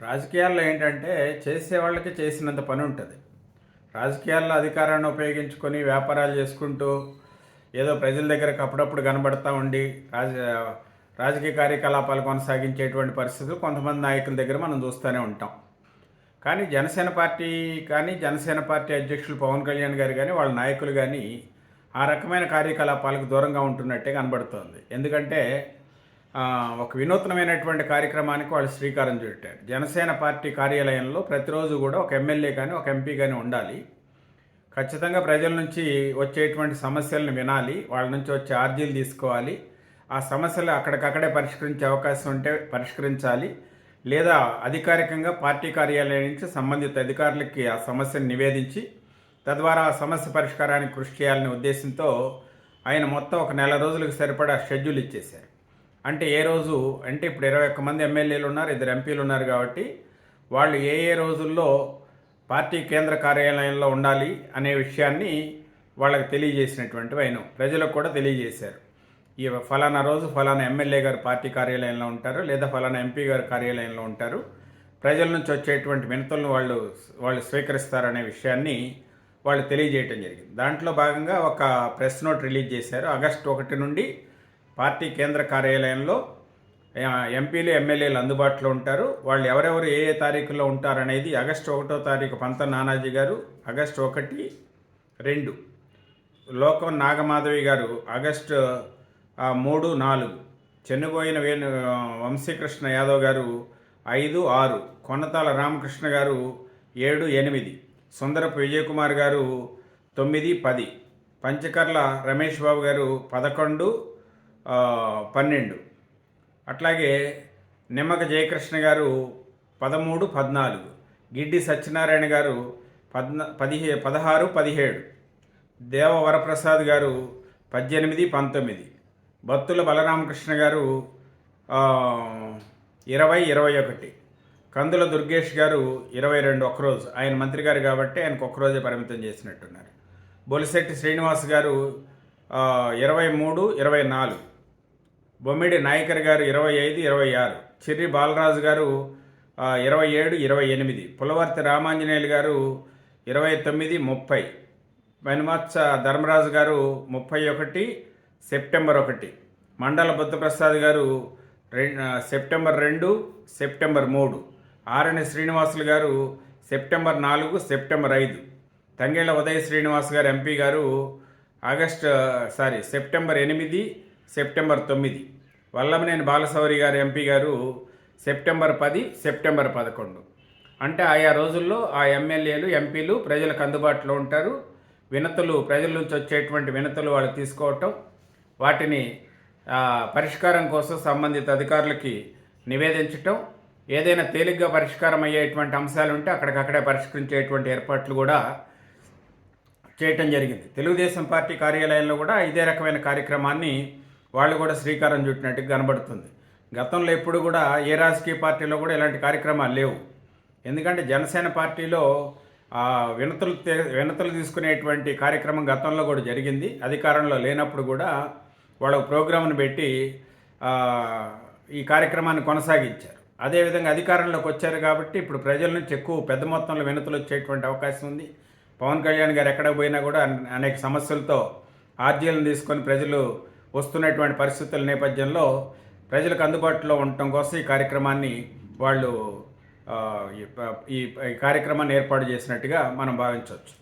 రాజకీయాల్లో ఏంటంటే చేసే వాళ్ళకి చేసినంత పని ఉంటుంది. రాజకీయాల్లో అధికారాన్ని ఉపయోగించుకొని వ్యాపారాలు చేసుకుంటూ ఏదో ప్రజల దగ్గరకు అప్పుడప్పుడు కనబడతా ఉండి రాజ రాజకీయ కార్యకలాపాలు కొనసాగించేటువంటి పరిస్థితులు కొంతమంది నాయకుల దగ్గర మనం చూస్తూనే ఉంటాం. కానీ జనసేన పార్టీ కానీ జనసేన పార్టీ అధ్యక్షులు పవన్ కళ్యాణ్ గారు కానీ వాళ్ళ నాయకులు కానీ ఆ రకమైన కార్యకలాపాలకు దూరంగా ఉంటున్నట్టే కనబడుతోంది. ఎందుకంటే ఒక వినూత్నమైనటువంటి కార్యక్రమానికి వాళ్ళు శ్రీకారం చుట్టారు. జనసేన పార్టీ కార్యాలయంలో ప్రతిరోజు కూడా ఒక ఎమ్మెల్యే కానీ ఒక ఎంపీ కానీ ఉండాలి. ఖచ్చితంగా ప్రజల నుంచి వచ్చేటువంటి సమస్యలను వినాలి. వాళ్ళ నుంచి వచ్చే ఆర్జీలు తీసుకోవాలి. ఆ సమస్యలు అక్కడికక్కడే పరిష్కరించే అవకాశం ఉంటే పరిష్కరించాలి. లేదా అధికారికంగా పార్టీ కార్యాలయం నుంచి సంబంధిత అధికారులకి ఆ సమస్యను నివేదించి తద్వారా ఆ సమస్య పరిష్కారానికి కృషి చేయాలనే ఉద్దేశంతో ఆయన మొత్తం ఒక నెల రోజులకు సరిపడా షెడ్యూల్ ఇచ్చేశారు. అంటే ఏ రోజు అంటే ఇప్పుడు ఇరవై ఒక్క మంది ఎమ్మెల్యేలు ఉన్నారు ఇద్దరు ఎంపీలు ఉన్నారు కాబట్టి వాళ్ళు ఏ ఏ రోజుల్లో పార్టీ కేంద్ర కార్యాలయంలో ఉండాలి అనే విషయాన్ని వాళ్ళకి తెలియజేసినటువంటి అయినా. ప్రజలకు కూడా తెలియజేశారు. ఈ ఫలానా రోజు ఫలానా ఎమ్మెల్యే గారు పార్టీ కార్యాలయంలో ఉంటారు లేదా ఫలానా ఎంపీ గారు కార్యాలయంలో ఉంటారు. ప్రజల నుంచి వచ్చేటువంటి వినతులను వాళ్ళు వాళ్ళు స్వీకరిస్తారనే విషయాన్ని వాళ్ళు తెలియజేయటం జరిగింది. దాంట్లో భాగంగా ఒక ప్రెస్ నోట్ రిలీజ్ చేశారు. ఆగస్టు ఒకటి నుండి పార్టీ కేంద్ర కార్యాలయంలో ఎంపీలు ఎమ్మెల్యేలు అందుబాటులో ఉంటారు. వాళ్ళు ఎవరెవరు ఏ ఏ తారీఖులో ఉంటారనేది ఆగస్టు ఒకటో తారీఖు పంత నానాజీ గారు ఆగస్టు ఒకటి రెండు. లోకం నాగమాధవి గారు ఆగస్టు మూడు నాలుగు. చెన్నుబోయిన వేణు వంశీకృష్ణ యాదవ్ గారు ఐదు ఆరు. కొనతాల రామకృష్ణ గారు ఏడు ఎనిమిది. సుందరపు విజయకుమార్ గారు తొమ్మిది పది. పంచకర్ల రమేష్ బాబు గారు పదకొండు పన్నెండు. అట్లాగే నిమ్మక జయకృష్ణ గారు పదమూడు పద్నాలుగు. గిడ్డి సత్యనారాయణ గారు పద్న పదిహే పదహారు పదిహేడు. దేవ వరప్రసాద్ గారు పద్దెనిమిది పంతొమ్మిది. భత్తుల బలరామకృష్ణ గారు ఇరవై ఇరవై ఒకటి. కందుల దుర్గేష్ గారు ఇరవై రెండు ఒక్కరోజు. ఆయన మంత్రి గారు కాబట్టి ఆయనకు ఒక్కరోజే పరిమితం చేసినట్టున్నారు. బొలిశెట్టి శ్రీనివాస్ గారు ఇరవై మూడు ఇరవై నాలుగు. బొమ్మిడి నాయకర్ గారు ఇరవై ఐదు ఇరవై ఆరు. చిర్రి బాలరాజు గారు ఇరవై ఏడు ఇరవై ఎనిమిది. పులవర్తి రామాంజనేయులు గారు ఇరవై తొమ్మిది ముప్పై. వెనుమత్స ధర్మరాజు గారు ముప్పై ఒకటి సెప్టెంబర్ ఒకటి. మండల బుద్ధప్రసాద్ గారు సెప్టెంబర్ రెండు సెప్టెంబర్ మూడు. ఆరణి శ్రీనివాసులు గారు సెప్టెంబర్ నాలుగు సెప్టెంబర్ ఐదు. తంగేళ్ళ ఉదయ Srinivas garu MP garu August sorry September ఎనిమిది సెప్టెంబర్ తొమ్మిది. వల్లభనేని బాలసౌరి గారు ఎంపీ గారు సెప్టెంబర్ పది సెప్టెంబర్ పదకొండు. అంటే ఆయా రోజుల్లో ఆ ఎమ్మెల్యేలు ఎంపీలు ప్రజలకు అందుబాటులో ఉంటారు. వినతులు ప్రజల నుంచి వచ్చేటువంటి వినతులు వాళ్ళు తీసుకోవటం వాటిని పరిష్కారం కోసం సంబంధిత అధికారులకి నివేదించటం ఏదైనా తేలిగ్గా పరిష్కారం అయ్యేటువంటి అంశాలు ఉంటే అక్కడికక్కడే పరిష్కరించేటువంటి ఏర్పాట్లు కూడా చేయటం జరిగింది. తెలుగుదేశం పార్టీ కార్యాలయంలో కూడా ఇదే రకమైన కార్యక్రమాన్ని వాళ్ళు కూడా శ్రీకారం చుట్టినట్టు కనబడుతుంది. గతంలో ఎప్పుడు కూడా ఏ రాజకీయ పార్టీలో కూడా ఇలాంటి కార్యక్రమాలు లేవు. ఎందుకంటే జనసేన పార్టీలో వినతులు వినతులు తీసుకునేటువంటి కార్యక్రమం గతంలో కూడా జరిగింది. అధికారంలో లేనప్పుడు కూడా వాళ్ళ ప్రోగ్రామ్ను పెట్టి ఈ కార్యక్రమాన్ని కొనసాగించారు. అదేవిధంగా అధికారంలోకి వచ్చారు కాబట్టి ఇప్పుడు ప్రజల నుంచి ఎక్కువ పెద్ద మొత్తంలో వినతులు వచ్చేటువంటి అవకాశం ఉంది. పవన్ కళ్యాణ్ గారు ఎక్కడ పోయినా కూడా అనేక సమస్యలతో ఆర్జీలను తీసుకొని ప్రజలు వస్తున్నటువంటి పరిస్థితుల నేపథ్యంలో ప్రజలకు అందుబాటులో ఉండటం కోసం ఈ కార్యక్రమాన్ని వాళ్ళు ఈ కార్యక్రమాన్ని ఏర్పాటు చేసినట్టుగా మనం భావించవచ్చు.